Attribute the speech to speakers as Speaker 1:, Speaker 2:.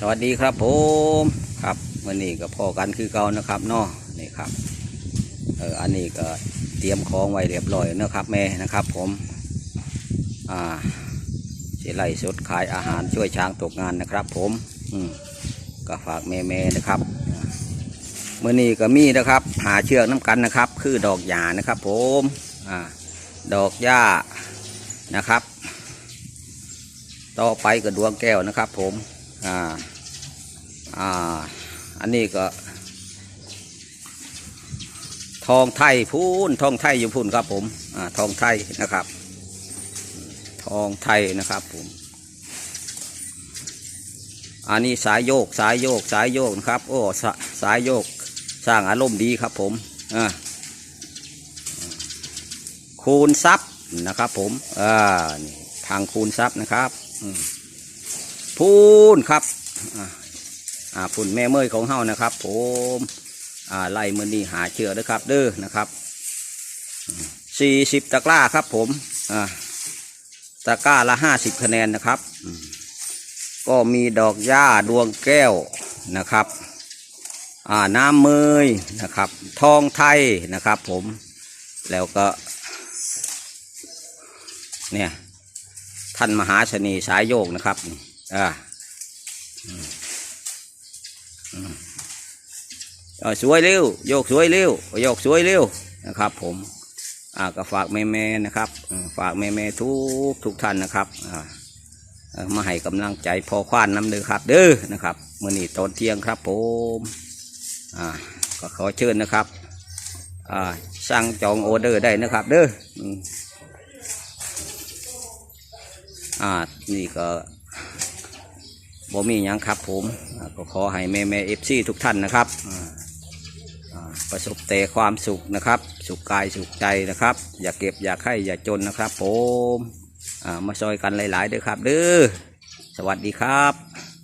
Speaker 1: สวัสดีครับผมครับวันนี้ก็พอกันคือเก่านะครับเนาะนี่ครับเอออันนี้ก็เตรียมของไว้เรียบร้อยนะครับแม่นะครับ ผมอ่าสิไล่สดขายอาหารช่วยช้างตกงานนะครับ ผมอืมก็ฝากแม่ๆนะครับเมื่อนี้ก็มีนะครับ หาเชือกน้ำกันนะครับ คือดอกหญ้านะครับ ผมอ่าดอกหญ้านะครับ ต่อไปก็ดวงแก้วนะครับ ผม อ่า อ่า อันนี้ก็ ทองไทยพูนทองไทยอยู่พูนครับ ผมอ่าทองไทยนะครับ ทองไทยนะครับผมอันนี้สายโยกสายโยกสายโยกนะครับ โอ้สาสายโยกสร้างอารมณ์ดีครับผมอ่าคูณทรัพย์นะครับผมอ่านี่ทางคูณทรัพย์นะครับ อืม พูนครับอ่าอ่าพุ่นแม่เมยของเฮานะครับ ผมอ่าไล่มือนี้หาเชือด้วยครับ เด้อนะครับสี่สิบตะกร้าครับ ผมอ่าตะกร้าละห้าสิบคะแนนนะครับ ก็มีดอกหญ้าดวงแก้วนะครับอ่าน้ำเมยนะครับ ทองไทยนะครับ ผมแล้วก็เนี่ยท่านมหาชนีสายโยกนะครับนี่ อ่าอืมอืมเอาสวยเร็วโยกสวยเร็วโยกสวยเร็วนะครับ ผมอ่าก็ฝากแม่ๆนะครับฝากแม่ๆทุกทุกท่านนะครับอ่ามาให้กำลังใจพอควานน้ำเด้อครับ เด้อนะครับมื่อนี้ตอนเที่ยงครับผมอ่าก็ขอเชิญนะครับอ่าสั่งจองออเดอร์ได้นะครับ เด้ออืมอ่านี่ก็ บ่มีอยังครับผมก็ขอให้แม่แม่เอฟซีทุกท่านนะครับประสบแต่ความสุขนะครับ สุขกายสุขใจนะครับ อย่าเก็บอย่าไข้อย่าจนนะครับ ผมอ่ามาซอยกันหลายๆเด้อครับเด้อสวัสดีครับ